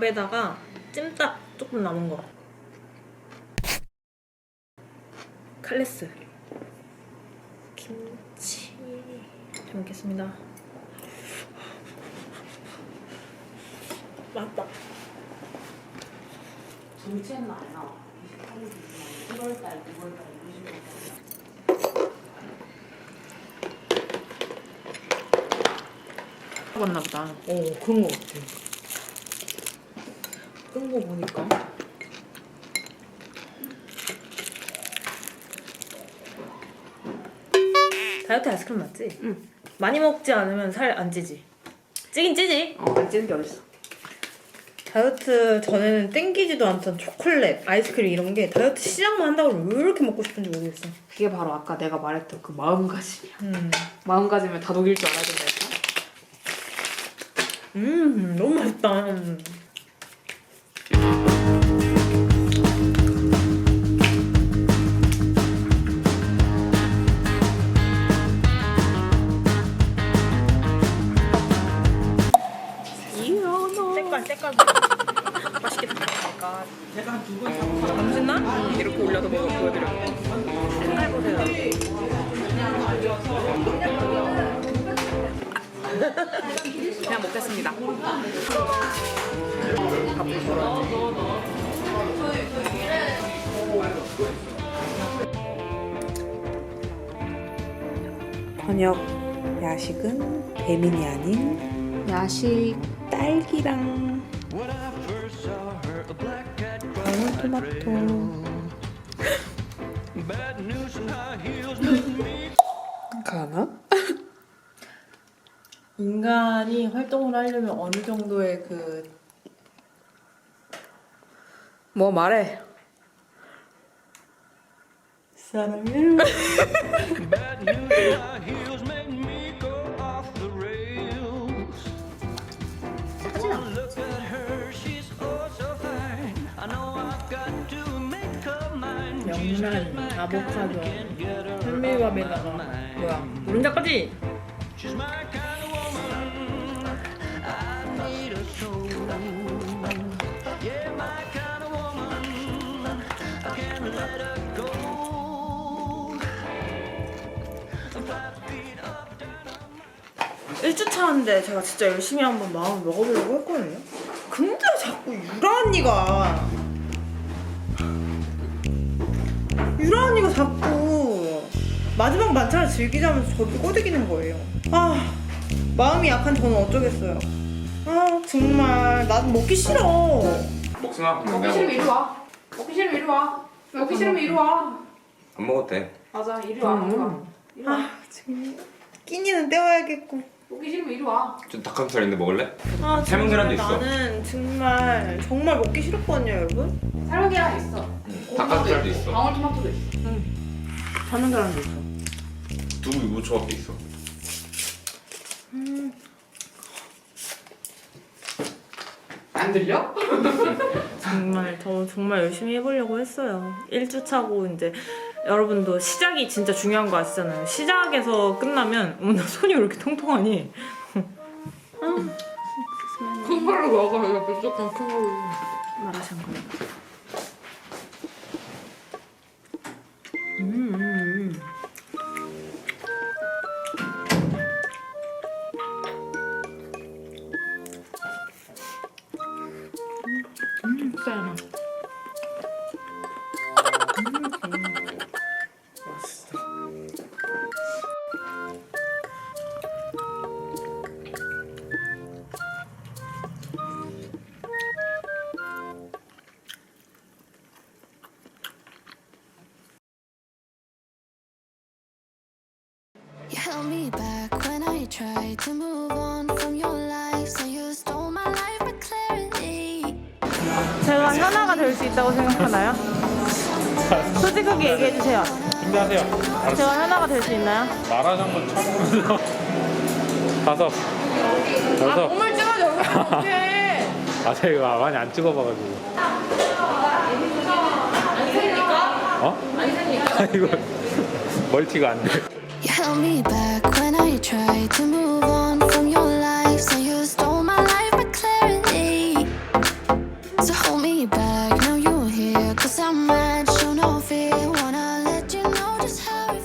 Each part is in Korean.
밥에다가 찜닭 조금 남은 거. 칼레스. 김치. 잘 먹겠습니다. 맛있다. 정치는 안 나와. 1월달, 9월달, 20월달. 먹었나 보다. 어, 그런 거 같아. 끈 거 보니까. 다이어트 아이스크림 맞지? 응. 많이 먹지 않으면 살 안 찌지. 찌긴 찌지. 어, 안 찌는 게 어딨어. 다이어트 전에는 땡기지도 않던 초콜릿, 아이스크림 이런 게 다이어트 시작만 한다고 왜 이렇게 먹고 싶은지 모르겠어. 그게 바로 아까 내가 말했던 그 마음가짐이야. 음, 마음가짐을 다 녹일 줄 알아야 된다. 음 너무 맛있다. 저녁 야식은 배민이 아닌 야식. 딸기랑 방울토마토 가나? 인간이 활동을 하려면 어느 정도의 그 뭐 말해. 사랑을 아보카도, 현미밥에다가 뭐야 노른자까지 She's my kind of woman. I need a soul. Yeah, my kind of woman. I can't let her go. Five feet up, down. 1주 차인데 제가 진짜 열심히 한번 마음을 먹어보려고 했거든요 근데 자꾸 유라 언니가 유라 언니가 자꾸 마지막 만찬을 즐기자면서 저를 꼬드기는 거예요 아 마음이 약한 저는 어쩌겠어요 아 정말 난 먹기 싫어 그럼 먹기 싫으면 먹- 이리 와. 먹기 싫으면 이리 와. 먹기 싫으면 이리 와. 안 먹어도 돼. 맞아, 이리 와. 이리 와. 이리 와. 아 지금 끼니는 때워야겠고 먹기 싫으면 이리 와. 좀 닭가슴살 있는데 먹을래? 아 삶은 계란도 있어. 나는 정말 정말 먹기 싫었거든요 여러분 삶은 계란 있어. 응. 닭가슴살도 있어. 방울토마토도 있어. 삶은 계란도 있어 두부 유부초밥도 있어. 안 들려? 정말 저 정말 열심히 해보려고 했어요. 1주 차고 이제 여러분도 시작이 진짜 중요한 거 아시잖아요. 시작에서 끝나면 어머 나 손이 왜 이렇게 통통하니? 큰 걸로 먹어. 이거 무조건 큰 걸로. 마라샹궈. 음, 제가 현아가 될 수 있다고 생각하나요? 솔직하게 얘기해 주세요. 준비하세요. 제가 현아가 될 수 있나요? 마라샹궈 쳐보면서 다섯, 여섯. 몸을 찍어줘 어떡해. 아, 제가 많이 안 찍어봐가지고. 어? 아, 이거 멀티가 안 돼. You held me back when I tried to move on no fear, wanna let you know just how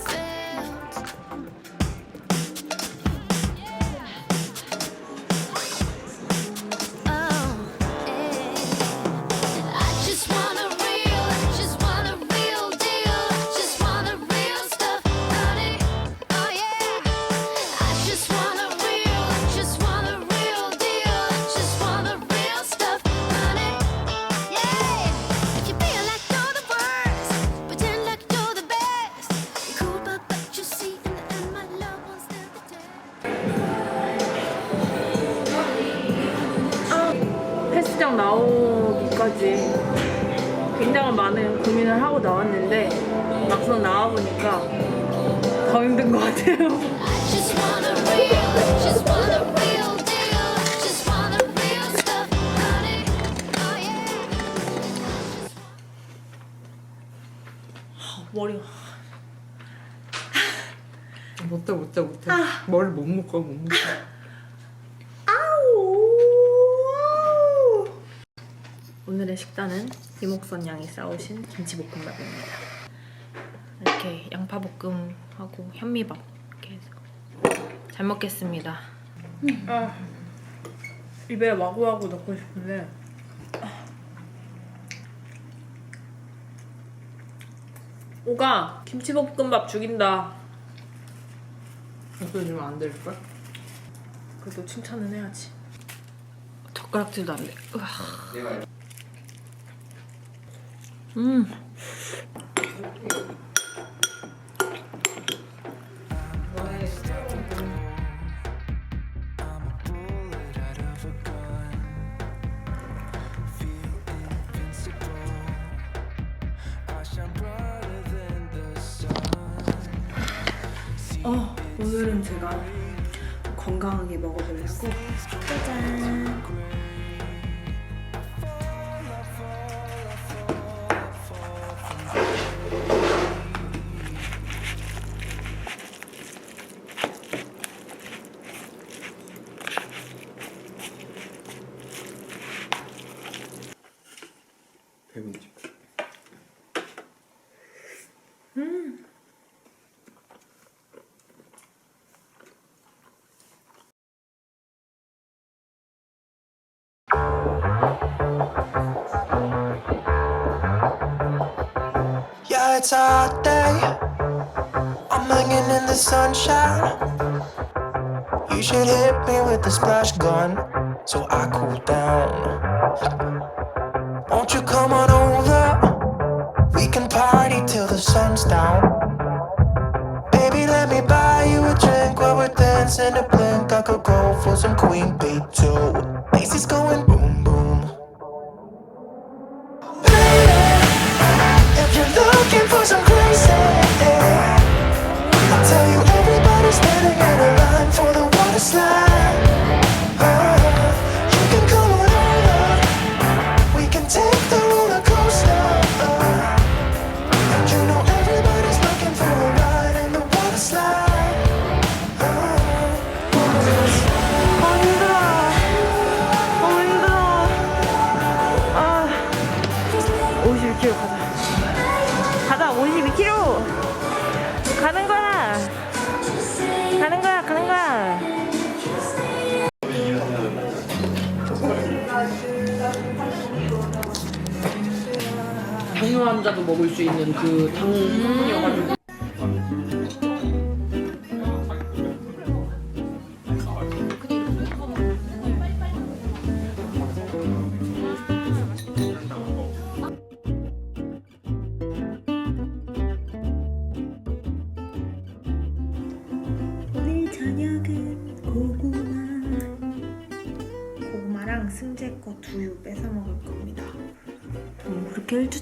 영상 나오기까지 굉장히 많은 고민을 하고 나왔는데 막상 나와보니까 더 힘든 것 같아요. Oh. 머리가. 못해 못해 못해. 머리 못 묶어 못 묶어. 오늘의 식단은 이목선 양이 싸우신 김치볶음밥입니다. 이렇게 양파볶음하고 현미밥 이렇게 해서 잘 먹겠습니다. 아, 입에 마구마구 넣고 싶은데. 오가 김치볶음밥 죽인다. 목소리 주면 안 될걸? 그래도 칭찬은 해야지. 젓가락질도 안 돼. 으아. 음. 어, 오늘은 제가 건강하게 먹어보려고 짜잔 It's a hot day. I'm hanging in the sunshine. You should hit me with the splash gun so I cool down. Won't you come on over? We can party till the sun's down. Baby, let me buy you a drink while we're dancing a blink. I could go for some Queen Bee too. Macy's going boom. Slide.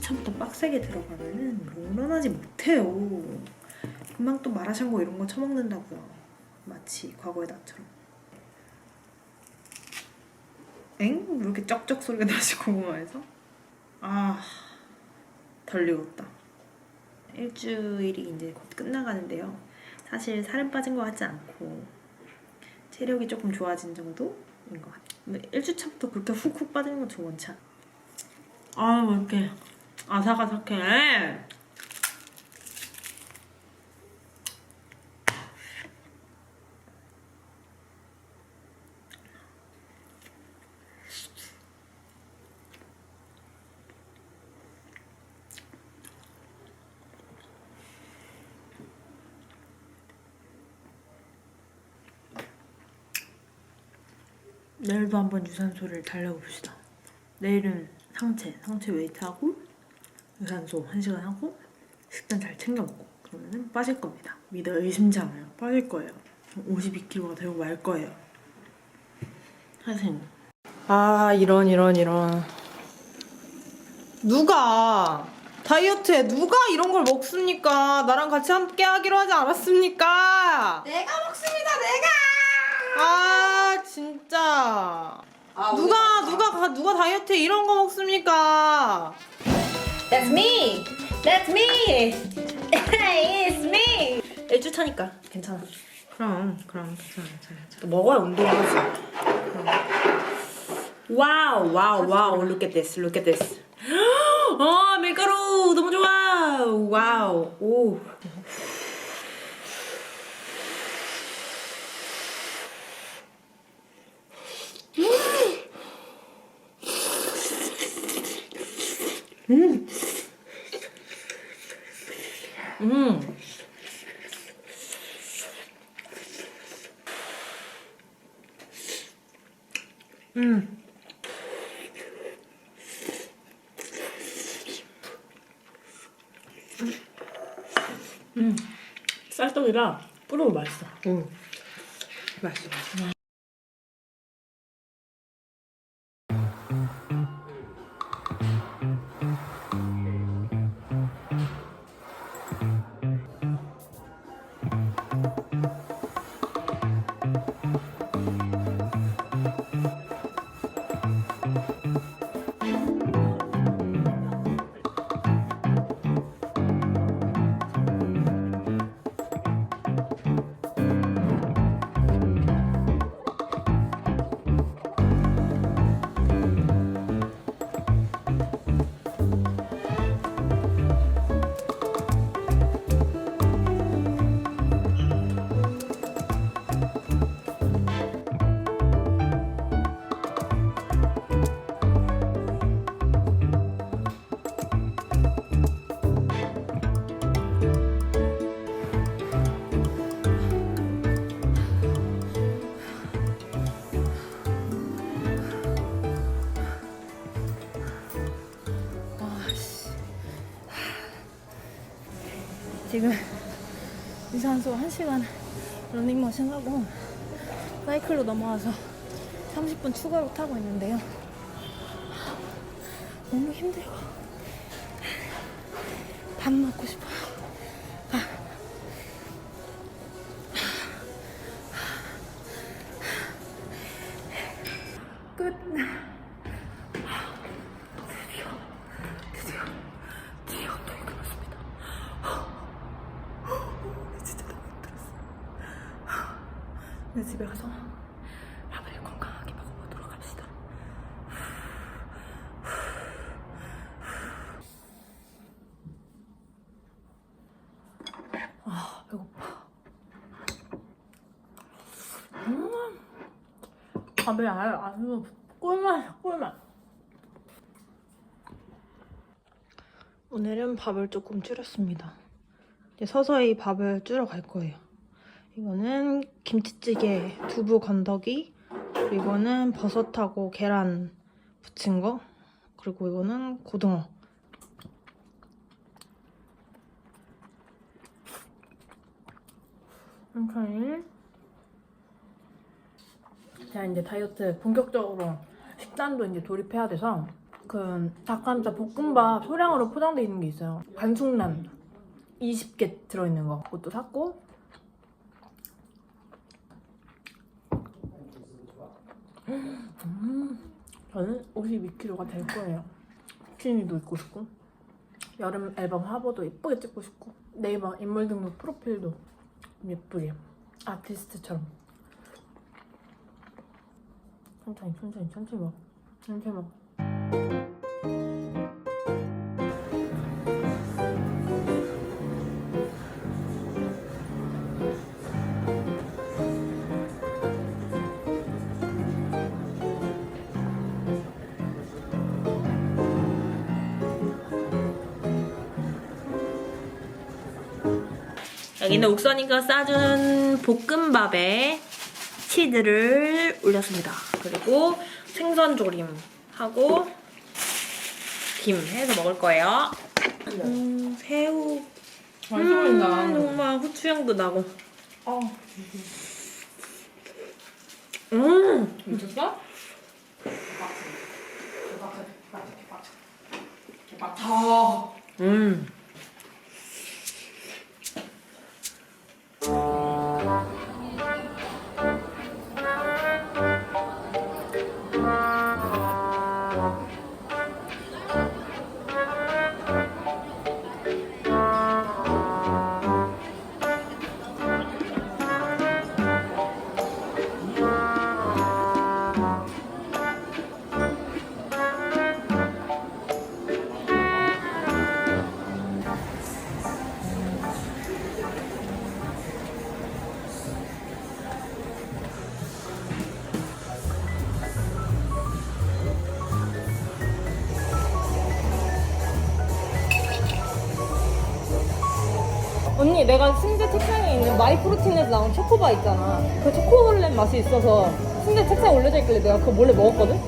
1주차부터 빡세게 들어가면은 롱런하지 못해요 금방 또 마라샹궈 이런 거 처먹는다고요 마치 과거의 나처럼 엥? 왜 이렇게 쩍쩍 소리가 나지 고구마에서? 아... 덜 익었다 일주일이 이제 곧 끝나가는데요 사실 살은 빠진 것 같지 않고 체력이 조금 좋아진 정도인 것 같아요. 근데 1주차부터 그렇게 훅훅 빠지는 건좀 원치 않아. 아, 왜 이렇게 아삭아삭해. 내일도 한번 유산소를 달려봅시다. 내일은 상체, 상체 웨이트하고 유산소 1시간 하고 식단 잘 챙겨 먹고 그러면은 빠질 겁니다. 믿어 의심치 않아요. 빠질 거예요. 52kg가 되고 말 거예요. 하세요. 아 이런 이런 이런 누가 다이어트에 누가 이런 걸 먹습니까? 나랑 같이 함께 하기로 하지 않았습니까? 내가 먹습니다 내가 아 진짜 누가 누가 가- 누가 다이어트에 이런 거 먹습니까? That's me. That's me. It's me. 일주 차니까. 괜찮아. 그럼 그럼 괜찮아 괜찮아 또 먹어야 운동하지 와우 와우 와우. look at this look at this. 어 밀가루. 너무 좋아. 와우. 오 음. 쌀떡이라 뿌리고 맛있어. 응 맛있어 맛있어 유산소 1시간 러닝머신 하고 사이클로 넘어와서 30분 추가로 타고 있는데요. 너무 힘들고 밥 먹고 싶어요. 끝. 드디어, 드디어, 드디어 운동이 끝났습니다. 진짜 너무 힘들었어. 이제 집에 가서 밥을 건강하게 먹어보도록 합시다. 아, 배고파. 음, 밥이 아예 아주 꿀맛, 꿀맛. 오늘은 밥을 조금 줄였습니다. 이제 서서히 밥을 줄여갈 거예요. 이거는 김치찌개, 두부 건더기, 그리고 이거는 버섯하고 계란 부친 거, 그리고 이거는 고등어. 천천히. 제가 이제 다이어트 본격적으로 식단도 이제 돌입해야 돼서 그 닭가슴살 볶음밥 소량으로 포장돼 있는 게 있어요. 반숙란 20개 들어있는 거 그것도 샀고 음, 저는 52kg가 될 거예요. 비키니도 입고 싶고 여름 앨범 화보도 예쁘게 찍고 싶고 네이버 인물 등록 프로필도 예쁘게 아티스트처럼 천천히 천천히 천천히 먹어 천천히 먹어 여기는 옥선이가 싸준 볶음밥에 치즈를 올렸습니다. 그리고 생선 조림하고 김 해서 먹을 거예요. 음, 새우. 맛있어 보인다. 음, 정말 후추향도 나고. 음, 미쳤어? 내가 침대 책상에 있는 마이프로틴에서 나온 초코바 있잖아. 그 초콜릿 맛이 있어서 침대 책상에 올려져 있길래 내가 그거 몰래 먹었거든?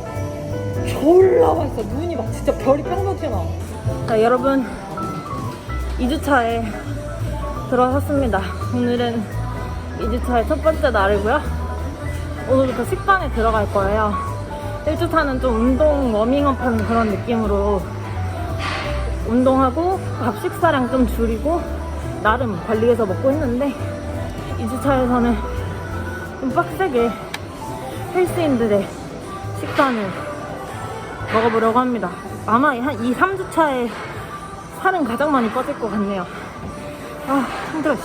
졸라 맛있어. 눈이 막 진짜 별이 뿅뿅 튀어나와. 자 여러분. 2주차에 들어섰습니다. 오늘은 2주차의 첫 번째 날이고요. 오늘부터 식단에 들어갈 거예요. 1주차는 좀 운동 워밍업 하는 그런 느낌으로 운동하고 밥 식사량 좀 줄이고 나름 관리해서 먹고 했는데 2주차에서는 좀 빡세게 헬스인들의 식단을 먹어보려고 합니다. 아마 한 2, 3주차에 살은 가장 많이 빠질 것 같네요. 아 힘들어.